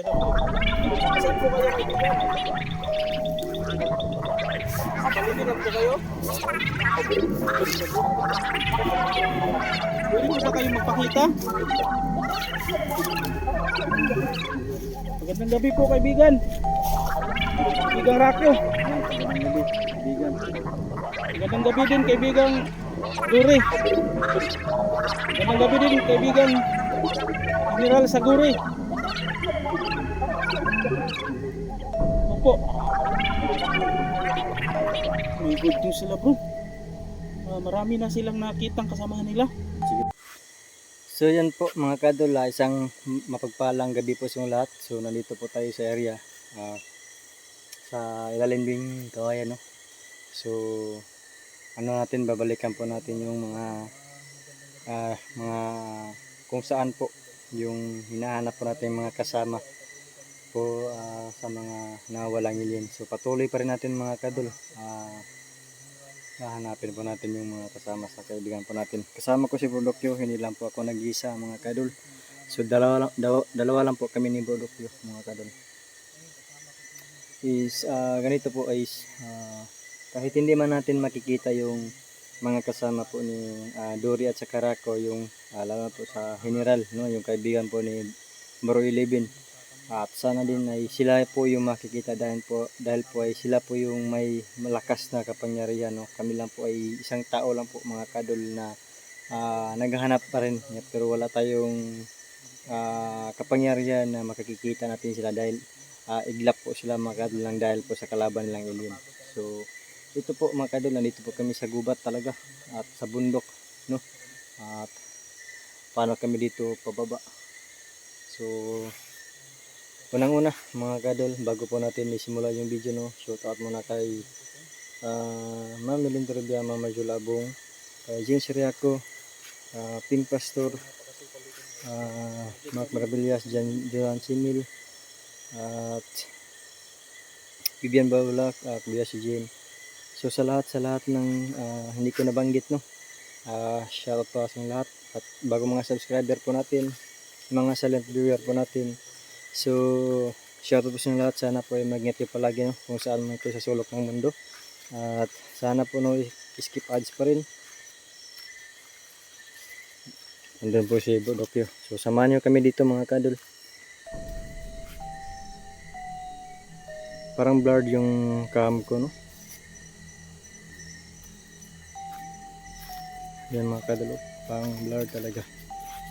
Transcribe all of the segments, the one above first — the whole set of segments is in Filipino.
Saan po kayo kaibigan? Paligiran po kayo? Pwede po ba kayong magpakita? Magandang gabi po kaibigan. Kaibigang Rakyo. Magandang gabi, kaibigan. Magandang gabi din kaibigang Guri. Magandang gabi din kaibigan General Saguri. May good news sila bro. Ah, marami na silang nakitang kasamahan nila. So yan po mga kadol, ah, isang mapagpalang gabi po sa lahat. So nandito po tayo sa area ah, sa ilalim ding kawayan no. So ano natin babalikan po natin yung mga ah, mga kung saan po yung hinahanap po natin mga kasama po ah, sa mga nawalang alien. So patuloy pa rin natin mga kadol. ah hahanapin po natin yung mga kasama sa kaibigan po natin. Kasama ko si Brodokyo, hindi lang po ako nag-isa mga kadol. So dalawa lang, daw- dalawa lang po kami ni Brodokyo mga kadol. Is ah, ganito po is ah, kahit hindi man natin makikita yung mga kasama po ni ah, Dory at sa Karako yung lalo na po sa General no yung kaibigan po ni Bro 11 at sana din ay sila po yung makikita dahil po dahil po ay sila po yung may malakas na kapangyarihan no? Kami lang po ay isang tao lang po mga kadol na ah, naghahanap pa rin. Pero wala tayong ah, kapangyarihan na makikita natin sila dahil ah, iglap po sila mga kadol lang dahil po sa kalaban nilang alien. So ito po mga kadol nandito po kami sa gubat talaga at sa bundok no? At paano kami dito pababa? So Unang-una mga kadol, bago po natin isimula yung video no, shout out muna kay uh, Ma'am Melinda Rubia, Mama Julabong, kay Jean Siriaco, uh, Pink Pastor, uh, Mark Maravillas, Jan, Johan Simil, at Vivian Baulak, at Bia si Jean. So sa lahat sa lahat ng ah, hindi ko nabanggit no, uh, shout out po sa lahat at bago mga subscriber po natin, mga silent viewer po natin, So, shoutout po sa lahat. Sana po ay mag-ingat kayo palagi no, kung saan man kayo sa sulok ng mundo. At sana po no, skip ads pa rin. Andun po si Bodokyo. So, samahan nyo kami dito mga kadol. Parang blurred yung cam ko, no? Yan mga kadol. Parang blurred talaga.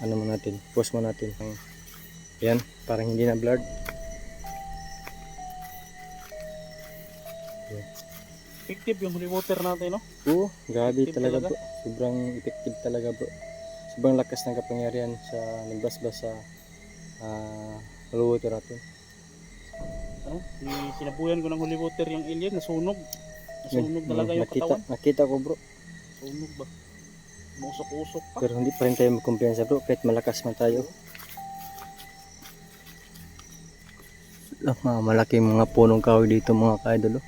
Ano mo natin? Pause mo natin. Pang yan, parang hindi na blurred. Effective yung holy water natin, no? Oo, grabe talaga, talaga. bro. Sobrang effective talaga bro. Sobrang lakas ng kapangyarihan sa nagbasbas sa uh, water natin. Ano? Ni- Sinabuyan ko ng holy water yung alien, nasunog. Nasunog talaga yung nakita, katawan. nakita ko bro. Sunog ba? Musok-usok pa. Pero hindi pa rin tayo magkumpiyansa bro. Kahit malakas man tayo. Ah, mga malaking mga punong kahoy dito mga kaidol. oh.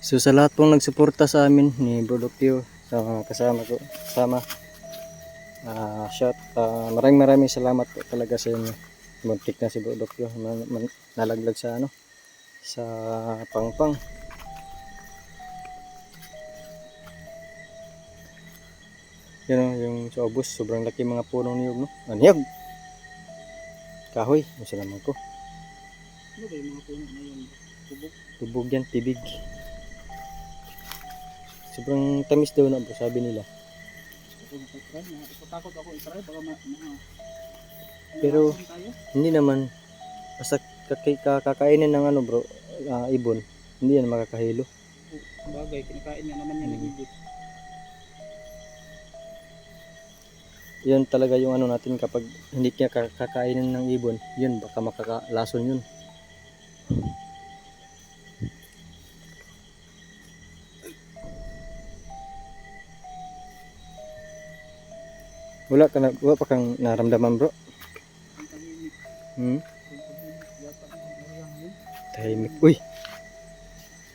So sa lahat pong nagsuporta sa amin ni Bro Dokyo, sa mga kasama ko, kasama. ah shout, ah, maraming maraming salamat po talaga sa inyo. Muntik na si Bro man- nalaglag sa ano, sa pangpang. Yan o, yung sa obos, sobrang laki mga puno niyog, no? Ah, Kahoy, masalaman ko. Ano ba yung mga puno na yun? Tubok. Tubog yan, tibig. Sobrang tamis daw na bro, sabi nila. Itatakot ako itry. Baka ma... mga... Pero- Malason tayo. Hindi naman, basta kaki- ka- kakainin ng ano bro, ah, ibon, hindi yan makakahilo. Bagay, kinakain nga naman yan Hmm. ng ibig. Yan talaga yung ano natin kapag hindi niya ka- kakainin ng ibon, yun baka makakalason yun. Wala ka na, wala pa kang naramdaman bro. Hmm? Tahimik. Yun. Uy!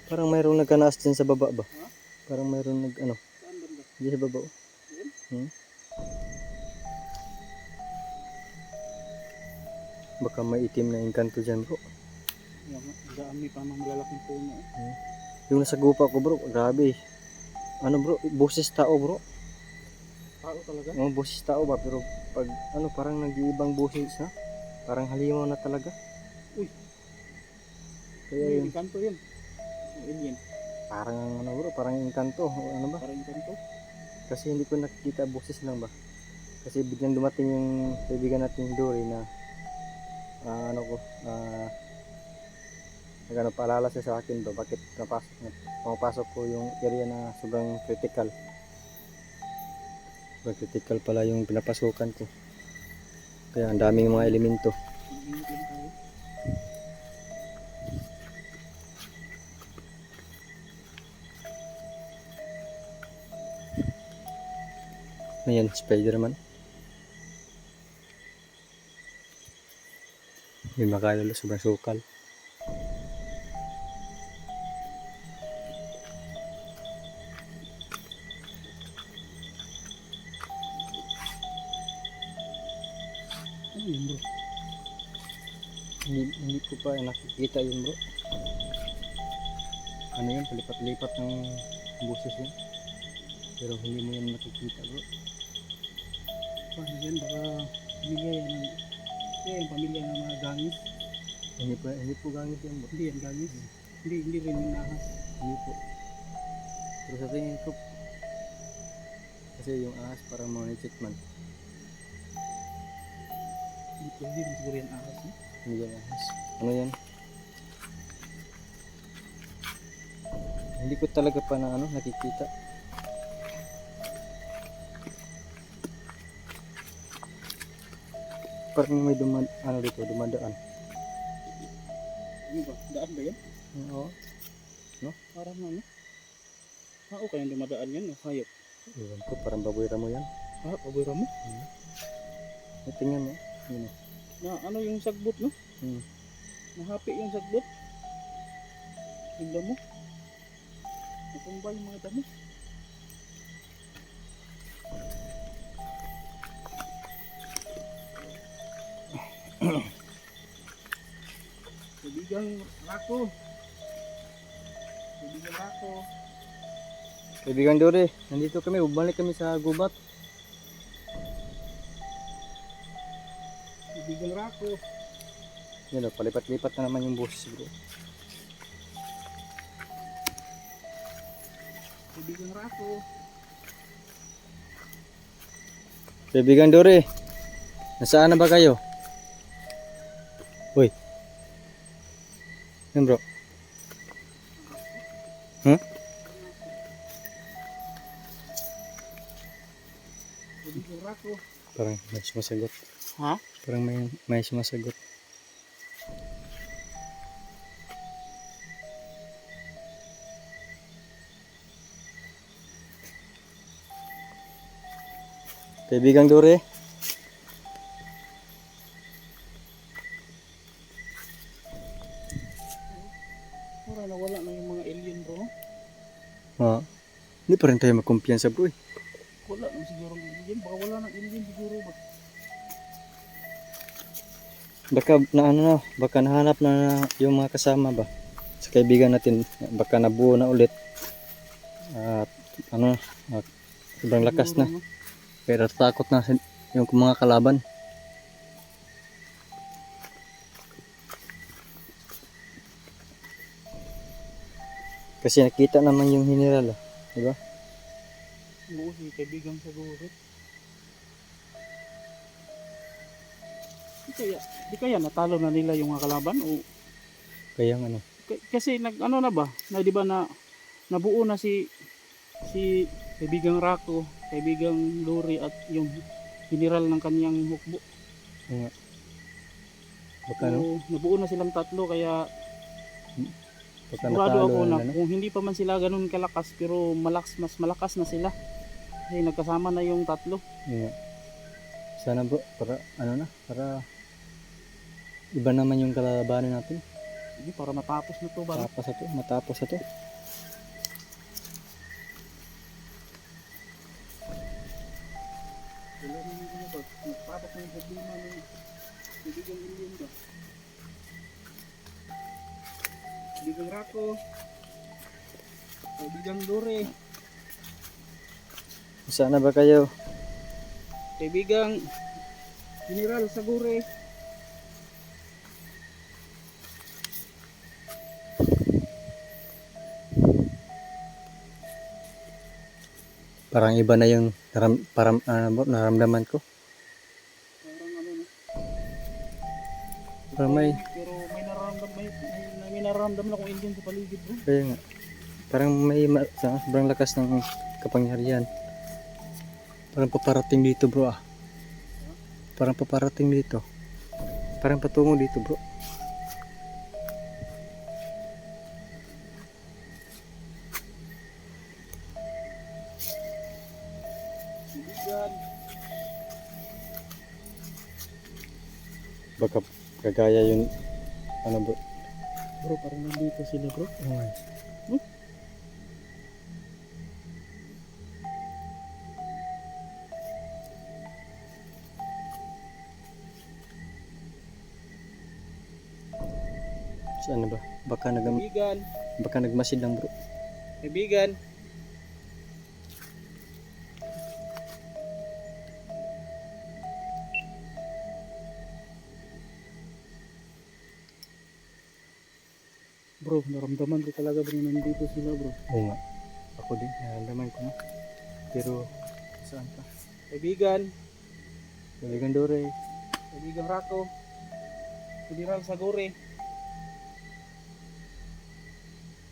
Parang mayroong nagkanaas dyan sa baba ba? Parang mayroong nag ano, dyan sa baba. oh. Yun? Hmm? Baka may itim na engkanto dyan bro. Dami pa ng malalaking puno. Yung nasa gupa ko bro, grabe. Ano bro, boses tao bro. Tao talaga. Oh, boses tao ba? Pero pag ano, parang nag-iibang boses na. Parang halimaw na talaga. Uy. Kaya Ay, yun, kanto yun. Alien. parang ano bro, parang engkanto. Ano ba? Parang kanto. Kasi hindi ko nakikita boses lang ba. Kasi biglang dumating yung kaibigan natin Dory na ah, ano ko, ah nagano paalala siya sa akin ba bakit napasok na pumapasok ko yung area na sobrang critical. Sobrang critical pala yung pinapasukan ko. Kaya ang daming mga elemento. Mag-ingat lang tayo. Ayan, Spider-Man. May makalala sobrang sukal. Ano yun bro? Hindi, hindi ko pa nakikita yun bro. Ano yun, palipat-lipat ng boses yun. Pero hindi mo yan nakikita bro. Paano yan? Baka pamilya yan ng... Kaya yung pamilya ng mga gangis. Hindi po, hindi po gamit yan. Hindi yan gangis. Hindi, hindi rin yung ahas. Hindi po. Pero sa tingin ko, kasi yung ahas parang mga check man. Hindi ko hindi rin siguro yan ahas. Eh? Hindi yan ahas. Ano yan? Hindi ko talaga pa na ano, nakikita. Parang may duman, ano dito, dumadaan. Ano ba? Daan ba yan? Oo. Parang ano? Tao kayang dumadaan yan. o Hayop. Iwan ko, parang baboy ramo yan. Ah, pabira mo? Eh, tingnan mo. Yun. Na ano yung sagbot no? Hmm. Mahapi yung sagbot. Tignan mo. Natumba yung mga damo. Kaibigang Rako. Kaibigang Rako. Kaibigan Dore, nandito kami, bumalik kami sa gubat. Kaibigang Rako. Yan o, palipat-lipat na naman yung boses bro. Kaibigang Rako. Kaibigan Dore, nasaan na ba kayo? Yan bro. Huh? Kaibigang. Parang may sumasagot. Ha? Parang may, may sumasagot. Kaibigan Dore, pa rin tayo magkumpiyansa bro eh. Wala na siguro ng alien. Baka wala ng alien siguro. Bak Baka na ano na, baka nahanap na, yung mga kasama ba? Sa kaibigan natin, baka nabuo na ulit. At ano, at sobrang lakas na. Pero takot na yung mga kalaban. Kasi nakita naman yung general, ah. di ba? Oo, si kaibigan sa guro. Di kaya, di kaya natalo na nila yung mga kalaban o Kaya ano, k- kasi nag ano na ba? Na di ba na nabuo na si si kaibigang Rako, kaibigang Lori at yung general ng kanyang hukbo. baka ano, So, nabuo na silang tatlo kaya baka sigurado natalo ako na, na kung hindi pa man sila ganun kalakas pero malakas mas malakas na sila. Kasi nagkasama na yung tatlo. Yeah. Sana bro, para ano na, para iba naman yung kalabanan natin. Hindi para matapos na to ba? Matapos na to, matapos na to. Matapos na yung problema ng Kaibigang alien ba? Kaibigang Rako. Kaibigang Dore. Sana ba kayo? Kaibigang General Sagure. Parang iba na yung naram, param, ba, naramdaman ko. Parang ano no. Parang may, Pero may nararamdaman, may, may, may nararamdaman akong Indian sa paligid bro. kaya nga. Parang may ma- sa- sobrang lakas ng kapangyarihan. Parang paparating dito bro ah. Parang paparating dito. Parang patungo dito bro. Baka kagaya yun. Ano bro? Bro, parang nandito sila bro. Oh my. Saan ba? Baka nag Kaibigan. baka nagmasid lang bro. Kaibigan. Bro, naramdaman ko talaga bro nandito sila bro. Oo nga. Ako din, nararamdaman ko na. Pero, saan pa? Kaibigan, Kaibigan Dore. kaibigan Rako, General Sagure.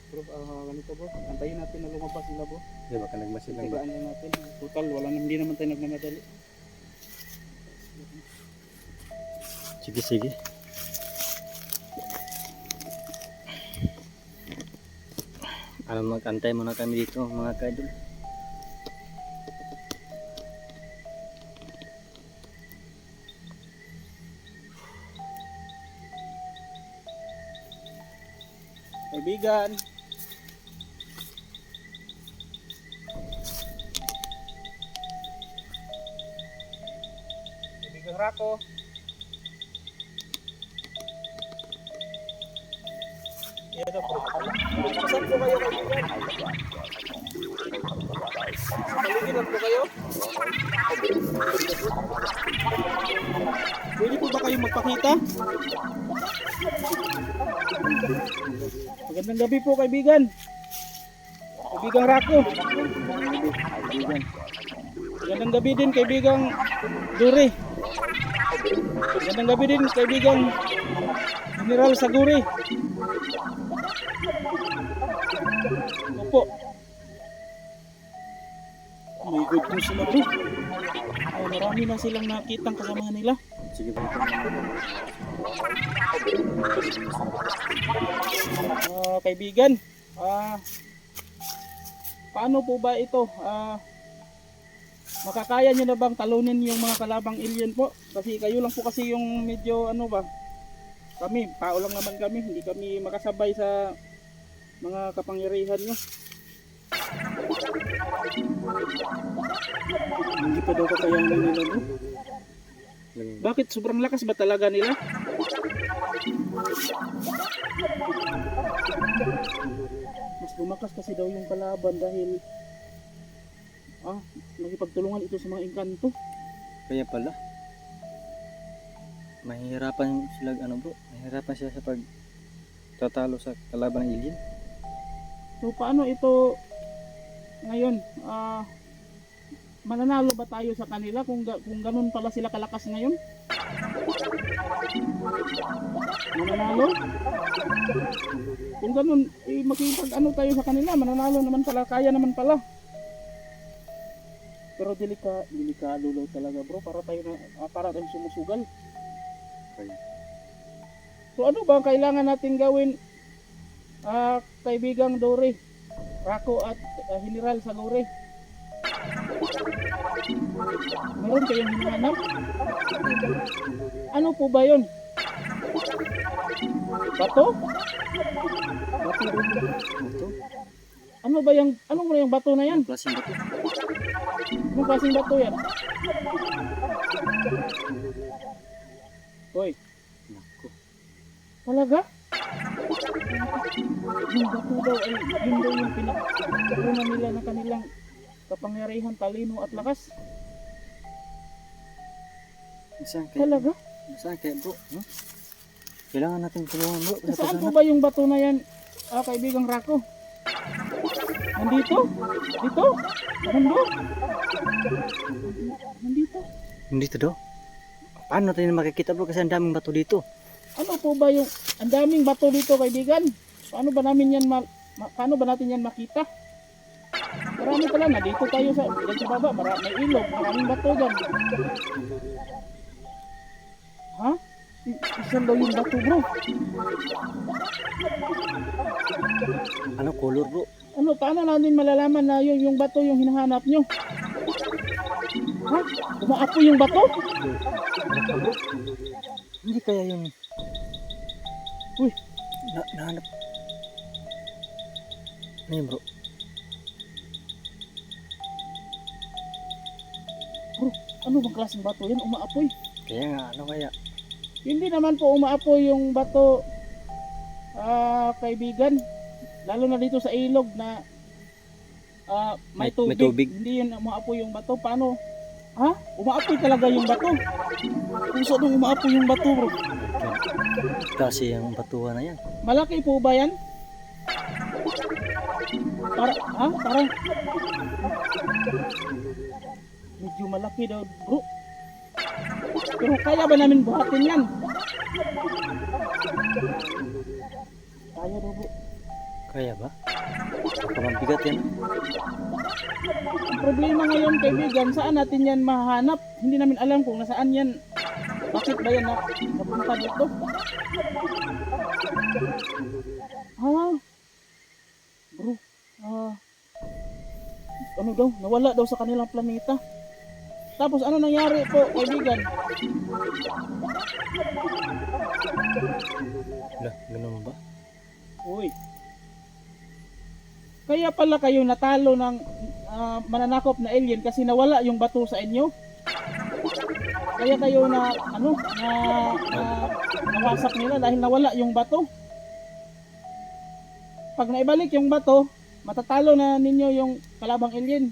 Bro, ah, ganito bro, antayin natin na lumabas sila bro. Di baka nagmasid lang ba? Tigaan natin. Total, wala naman, hindi naman tayo nagmamadali. Sige, sige. Alam mag-antay muna kami dito mga kaidol. Kaibigan. Rako. Na po. Saan po kayo kaibigan? Sa paligiran po kayo? Pwede po ba kayong magpakita? Magandang gabi po kaibigan. Kaibigang Rako. Magandang gabi din kaibigang Dure. Magandang gabi din kaibigang General Saguri. Opo. My God, kung sila bro. Oh, marami na silang nakitang kasama nila. Sige naman? Ah, kaibigan, ah, paano po ba ito? Ah, makakaya nyo na bang talunin yung mga kalabang alien po? Kasi kayo lang po kasi yung medyo ano ba, kami, tao lang naman kami, hindi kami makasabay sa mga kapangyarihan nyo. Hindi pa daw kakayanin nila. Lang- Bakit? Sobrang lakas ba talaga nila? Mas lumakas kasi daw yung kalaban dahil ah, nakipagtulungan ito sa mga engkanto. Kaya pala. Mahihirapan sila ano bro? Mahihirapan sila sa pag tatalo sa kalaban ng alien. So paano ito ngayon? Ah, mananalo ba tayo sa kanila kung ga- kung ganun pala sila kalakas ngayon? Mananalo? Kung ganun, eh, makipag ano tayo sa kanila, mananalo naman pala, kaya naman pala. Pero delika, delikado daw talaga bro, para tayo na, ah, para tayo sumusugal. Kaya. So ano ba ang kailangan natin gawin? Ah, kaibigang Dore, Rako at ah, General Sagore. Meron kayong hinahanap? Ano po ba yun? Bato? Bato? Ano ba yung, ano ba yung bato na yan? Klaseng bato. Anong klaseng bato yan? Hoy, talaga? Yung bato daw ay yun daw yung pinagkukunan nila ng kanilang kapangyarihan, talino at lakas. Saan kaya? Talaga? Saan kaya bro? No? Kailangan natin tulungan bro. Sa Saan po ba yung bato na yan, ah, kaibigang Rako? Nandito? Dito? Mundo? Nandito? Dito daw. Paano tayo makikita bro kasi ang daming bato dito. Ano po ba yung ang daming bato dito kaibigan? Paano ba namin yan ma, ma- paano ba natin yan makita? Marami pala na dito tayo sa dyan sa baba, mara, may ilog, maraming bato dyan. Ha? I- Isan daw yung bato bro. Ano color bro? Ano, paano natin malalaman na yung, yung bato yung hinahanap nyo? Ha? Umaapoy yung bato? Bro. Hindi kaya yung... Uy. Na nahanap. Ano yun bro? Ano bang klaseng bato yan? Umaapoy? Kaya nga ano kaya? Hindi naman po umaapoy yung bato, ah, kaibigan. Lalo na dito sa ilog na ah, may, May- tubig. may tubig. Hindi yun umaapoy yung bato. Paano? Ha? Umaapoy talaga yung bato. Saan nung umaapoy yung bato bro? Kasi ang batuhan na yan. Malaki po ba yan? Para, ha? Parang medyo malaki daw bro. Pero kaya ba namin buhatin yan? Kaya bro. Kaya ba? Baka mabigat yan. Ang problema ngayon kaibigan, saan natin yan mahanap? Hindi namin alam kung nasaan yan. Bakit ba yan na napunta dito? Ah, bro, ah, ano daw, nawala daw sa kanilang planeta. Tapos ano nangyari po, kaibigan? Wala, ganun ba? Uy. Kaya pala kayo natalo ng ah, mananakop na alien kasi nawala yung bato sa inyo. Kaya kayo na ano na, na nawasak nila dahil nawala yung bato. Pag naibalik yung bato, matatalo na ninyo yung kalabang alien.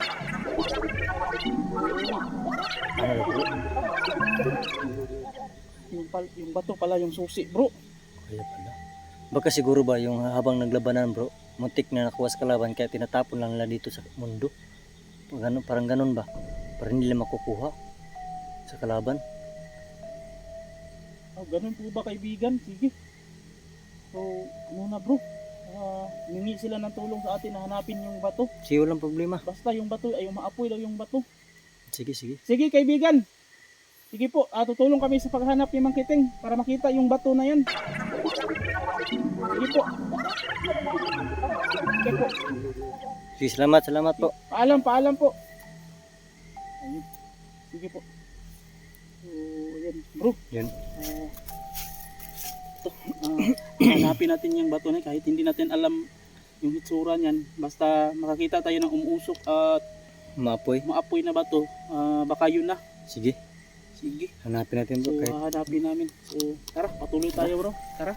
Yung, pal- yung bato pala yung susi, bro. Kaya pala. Baka siguro ba yung habang naglabanan bro, muntik na nakuha sa kalaban kaya tinatapon lang nila dito sa mundo. Ganun, parang ganun ba? Para hindi nila makukuha sa kalaban. Oh, ganun po ba kaibigan? Sige. So, ano na bro? Ah, hingi sila ng tulong sa atin na hanapin yung bato. Sige, walang problema. Basta yung bato ay umaapoy daw yung bato. Sige, sige. Sige kaibigan. Sige po, ah, tutulong kami sa paghanap ni Mang Kiting para makita yung bato na yan. Sige po. Sige po. Sige, salamat, salamat po. Paalam, paalam po. Sige po. So, yan. Bro, Yun. ah, ito, ah, hanapin natin yung bato na kahit hindi natin alam yung hitsura niyan. Basta makakita tayo ng umuusok at Maapoy. maapoy na bato, ah, baka yun na. Sige, Sige. hanapin natin So, bro. Kahit hahanapin namin. So, tara, patuloy tayo bro. Tara.